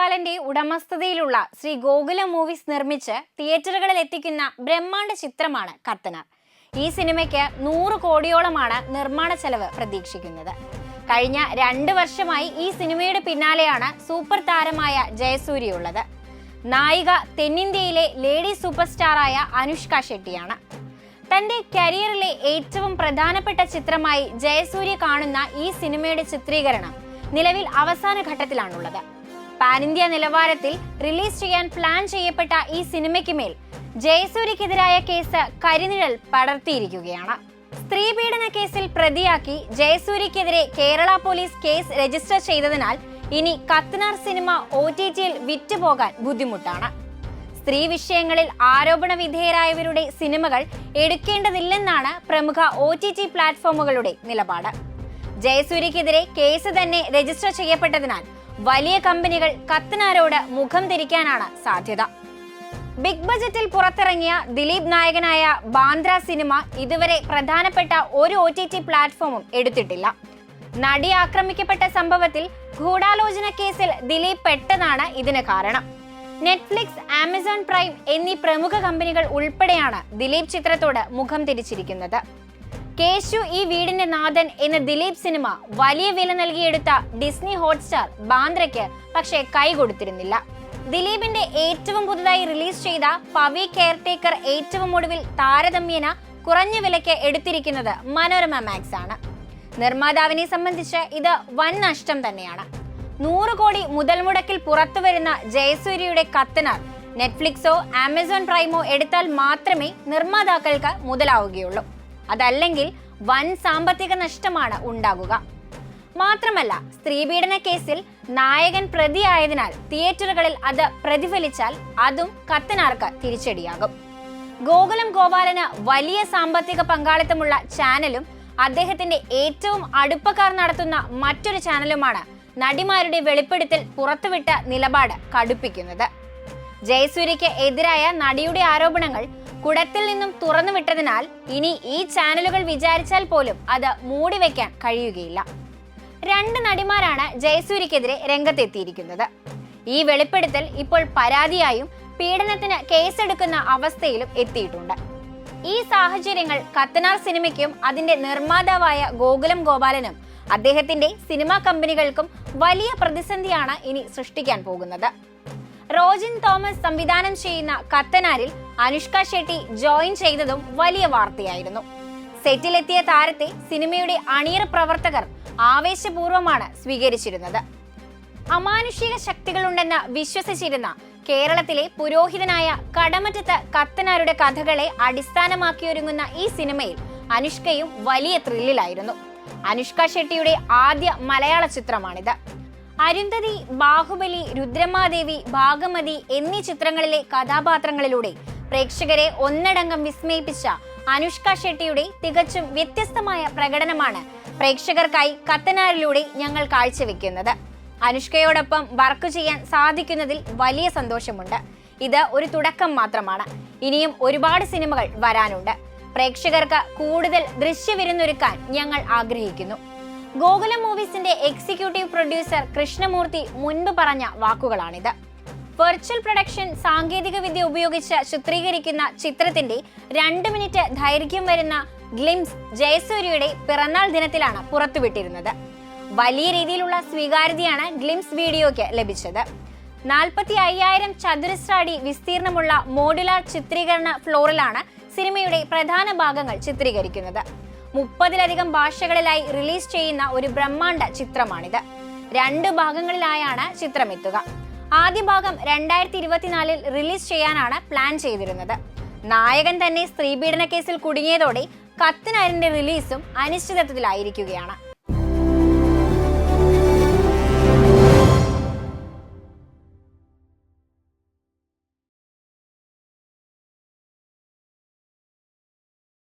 ഗോപാലന്റെ ഉടമസ്ഥതയിലുള്ള ശ്രീ ഗോകുലം മൂവീസ് നിർമ്മിച്ച് തിയേറ്ററുകളിൽ എത്തിക്കുന്ന ബ്രഹ്മാണ്ഡ ചിത്രമാണ് കത്തനാർ ഈ സിനിമയ്ക്ക് നൂറ് കോടിയോളമാണ് നിർമ്മാണ ചെലവ് പ്രതീക്ഷിക്കുന്നത്. കഴിഞ്ഞ രണ്ട് വർഷമായി ഈ സിനിമയുടെ പിന്നാലെയാണ് സൂപ്പർ താരമായ ജയസൂര്യ ഉള്ളത് നായിക തെന്നിന്ത്യയിലെ ലേഡി സൂപ്പർ സ്റ്റാറായ അനുഷ്ക ഷെട്ടിയാണ്. തന്റെ കരിയറിലെ ഏറ്റവും പ്രധാനപ്പെട്ട ചിത്രമായി ജയസൂര്യ കാണുന്ന ഈ സിനിമയുടെ ചിത്രീകരണം നിലവിൽ അവസാന ഘട്ടത്തിലാണുള്ളത്. പാൻ ഇന്ത്യ നിലവാരത്തിൽ റിലീസ് ചെയ്യാൻ പ്ലാൻ ചെയ്യപ്പെട്ട ഈ സിനിമയ്ക്ക് മേൽ ജയസൂരിക്കെതിരായ കേസ് കരിനിഴൽ പടർത്തിയിരിക്കുകയാണ്. സ്ത്രീപീഡന കേസിൽ പ്രതിയാക്കി ജയസൂരിക്കെതിരെ കേരള പോലീസ് കേസ് രജിസ്റ്റർ ചെയ്തതിനാൽ ഇനി കത്തനാർ സിനിമ ഒ ടി ടിയിൽ വിറ്റുപോകാൻ ബുദ്ധിമുട്ടാണ്. സ്ത്രീ വിഷയങ്ങളിൽ ആരോപണ വിധേയരായവരുടെ സിനിമകൾ എടുക്കേണ്ടതില്ലെന്നാണ് പ്രമുഖ ഒ ടി ടി പ്ലാറ്റ്ഫോമുകളുടെ നിലപാട്. ജയസൂര്യക്കെതിരെ കേസ് തന്നെ രജിസ്റ്റർ ചെയ്യപ്പെട്ടതിനാൽ വലിയ കമ്പനികൾ കത്തനാരോട് മുഖം തിരിക്കാനാണ് സാധ്യത. ബിഗ് ബജറ്റിൽ പുറത്തിറങ്ങിയ ദിലീപ് നായകനായ ബാന്ദ്ര സിനിമ ഇതുവരെ പ്രധാനപ്പെട്ട ഒരു ഒ ടി ടി പ്ലാറ്റ്ഫോമും എടുത്തിട്ടില്ല. നടി ആക്രമിക്കപ്പെട്ട സംഭവത്തിൽ ഗൂഢാലോചന കേസിൽ ദിലീപ് പെട്ടതാണ് ഇതിന് കാരണം. നെറ്റ്ഫ്ലിക്സ് ആമസോൺ പ്രൈം എന്നീ പ്രമുഖ കമ്പനികൾ ഉൾപ്പെടെയാണ് ദിലീപ് ചിത്രത്തോട് മുഖം തിരിച്ചിരിക്കുന്നത്. കേശു ഈ വീടിന്റെ നാഥൻ എന്ന ദിലീപ് സിനിമ വലിയ വില നൽകിയെടുത്ത ഡിസ്നി ഹോട്ട്സ്റ്റാർ ബാന്ദ്രയ്ക്ക് പക്ഷേ കൈ കൊടുത്തിരുന്നില്ല. ദിലീപിന്റെ ഏറ്റവും പുതുതായി റിലീസ് ചെയ്ത പവി കെയർടേക്കർ ഏറ്റവും ഒടുവിൽ താരതമ്യേന കുറഞ്ഞ വിലയ്ക്ക് എടുത്തിരിക്കുന്നത് മനോരമ മാക്സ് ആണ്. നിർമ്മാതാവിനെ സംബന്ധിച്ച് ഇത് വൻ നഷ്ടം തന്നെയാണ്. നൂറ് കോടി മുതൽ മുടക്കിൽ പുറത്തു വരുന്ന ജയസൂര്യയുടെ കത്തനാർ നെറ്റ്ഫ്ലിക്സോ ആമസോൺ പ്രൈമോ എടുത്താൽ മാത്രമേ നിർമ്മാതാക്കൾക്ക് മുതലാവുകയുള്ളൂ. അതല്ലെങ്കിൽ വൻ സാമ്പത്തിക നഷ്ടമാണ് ഉണ്ടാകുക. മാത്രമല്ല സ്ത്രീപീഡന കേസിൽ നായകൻ പ്രതിയായതിനാൽ തിയേറ്ററുകളിൽ അത് പ്രതിഫലിച്ചാൽ അതും കത്തനാർക്ക് തിരിച്ചടിയാകും. ഗോകുലം ഗോപാലന് വലിയ സാമ്പത്തിക പങ്കാളിത്തമുള്ള ചാനലും അദ്ദേഹത്തിന്റെ ഏറ്റവും അടുപ്പക്കാർ നടത്തുന്ന മറ്റൊരു ചാനലുമാണ് നടിമാരുടെ വെളിപ്പെടുത്തൽ പുറത്തുവിട്ട നിലപാട് കടുപ്പിക്കുന്നത്. ജയസൂര്യയ്ക്ക് എതിരായ നടിയുടെ ആരോപണങ്ങൾ കുടത്തിൽ നിന്നും തുറന്നു വിട്ടതിനാൽ ഇനി ഈ ചാനലുകൾ വിചാരിച്ചാൽ പോലും അത് മൂടിവെക്കാൻ കഴിയുകയില്ല. രണ്ട് നടിമാരാണ് ജയസൂര്യക്കെതിരെ രംഗത്തെത്തിയിരിക്കുന്നത്. ഈ വെളിപ്പെടുത്തൽ ഇപ്പോൾ പരാതിയായും പീഡനത്തിന് കേസെടുക്കുന്ന അവസ്ഥയിലും എത്തിയിട്ടുണ്ട്. ഈ സാഹചര്യങ്ങൾ കത്തനാർ സിനിമയ്ക്കും അതിന്റെ നിർമ്മാതാവായ ഗോകുലം ഗോപാലനും അദ്ദേഹത്തിന്റെ സിനിമാ കമ്പനികൾക്കും വലിയ പ്രതിസന്ധിയാണ് ഇനി സൃഷ്ടിക്കാൻ പോകുന്നത്. റോജിൻ തോമസ് സംവിധാനം ചെയ്യുന്ന കത്തനാരിൽ അനുഷ്ക ഷെട്ടി ജോയിൻ ചെയ്തതും വലിയ വാർത്തയായിരുന്നു. സെറ്റിലെത്തിയ താരത്തെ സിനിമയുടെ അണിയറ പ്രവർത്തകർ ആവേശപൂർവമാണ് സ്വീകരിച്ചിരുന്നത്. അമാനുഷിക ശക്തികളുണ്ടെന്ന് വിശ്വസിച്ചിരുന്ന കേരളത്തിലെ പുരോഹിതനായ കടമറ്റത്ത് കത്തനാരുടെ കഥകളെ അടിസ്ഥാനമാക്കിയൊരുങ്ങുന്ന ഈ സിനിമയിൽ അനുഷ്കയും വലിയ ത്രില്ലിലായിരുന്നു. അനുഷ്ക ഷെട്ടിയുടെ ആദ്യ മലയാള ചിത്രമാണിത്. അരുന്ധതി ബാഹുബലി രുദ്രമാദേവി ഭാഗമതി എന്നീ ചിത്രങ്ങളിലെ കഥാപാത്രങ്ങളിലൂടെ പ്രേക്ഷകരെ ഒന്നടങ്കം വിസ്മയിപ്പിച്ച അനുഷ്ക ഷെട്ടിയുടെ തികച്ചും വ്യത്യസ്തമായ പ്രകടനമാണ് പ്രേക്ഷകർക്കായി കത്തനാറിലൂടെ ഞങ്ങൾ കാഴ്ചവെക്കുന്നത്. അനുഷ്കയോടൊപ്പം വർക്ക് ചെയ്യാൻ സാധിക്കുന്നതിൽ വലിയ സന്തോഷമുണ്ട്. ഇത് ഒരു തുടക്കം മാത്രമാണ്. ഇനിയും ഒരുപാട് സിനിമകൾ വരാനുണ്ട്. പ്രേക്ഷകർക്ക് കൂടുതൽ ദൃശ്യവിരുന്നൊരുക്കാൻ ഞങ്ങൾ ആഗ്രഹിക്കുന്നു. ഗോകുലം മൂവീസിന്റെ എക്സിക്യൂട്ടീവ് പ്രൊഡ്യൂസർ കൃഷ്ണമൂർത്തി മുൻപ് പറഞ്ഞ വാക്കുകളാണിത്. വെർച്വൽ പ്രൊഡക്ഷൻ സാങ്കേതിക വിദ്യ ഉപയോഗിച്ച് ചിത്രീകരിക്കുന്ന ചിത്രത്തിന്റെ രണ്ട് മിനിറ്റ് ദൈർഘ്യം വരുന്ന ഗ്ലിംസ് ജയസൂര്യയുടെ പിറന്നാൾ ദിനത്തിലാണ് പുറത്തുവിട്ടിരുന്നത്. വലിയ രീതിയിലുള്ള സ്വീകാര്യതയാണ് ഗ്ലിംസ് വീഡിയോയ്ക്ക് ലഭിച്ചത്. നാൽപ്പത്തി അയ്യായിരം ചതുരശ്ര അടി വിസ്തീർണമുള്ള മോഡുലാർ ചിത്രീകരണ ഫ്ലോറിലാണ് സിനിമയുടെ പ്രധാന ഭാഗങ്ങൾ ചിത്രീകരിക്കുന്നത്. മുപ്പതിലധികം ഭാഷകളിലായി റിലീസ് ചെയ്യുന്ന ഒരു ബ്രഹ്മാണ്ഡ ചിത്രമാണിത്. രണ്ട് ഭാഗങ്ങളിലായാണ് ചിത്രം എത്തുക ആദ്യ ഭാഗം രണ്ടായിരത്തി ഇരുപത്തിനാലിൽ റിലീസ് ചെയ്യാനാണ് പ്ലാൻ ചെയ്തിരുന്നത്. നായകൻ തന്നെ സ്ത്രീപീഡന കേസിൽ കുടുങ്ങിയതോടെ കത്തിനാരിന്റെ റിലീസും അനിശ്ചിതത്വത്തിലായിരിക്കുകയാണ്.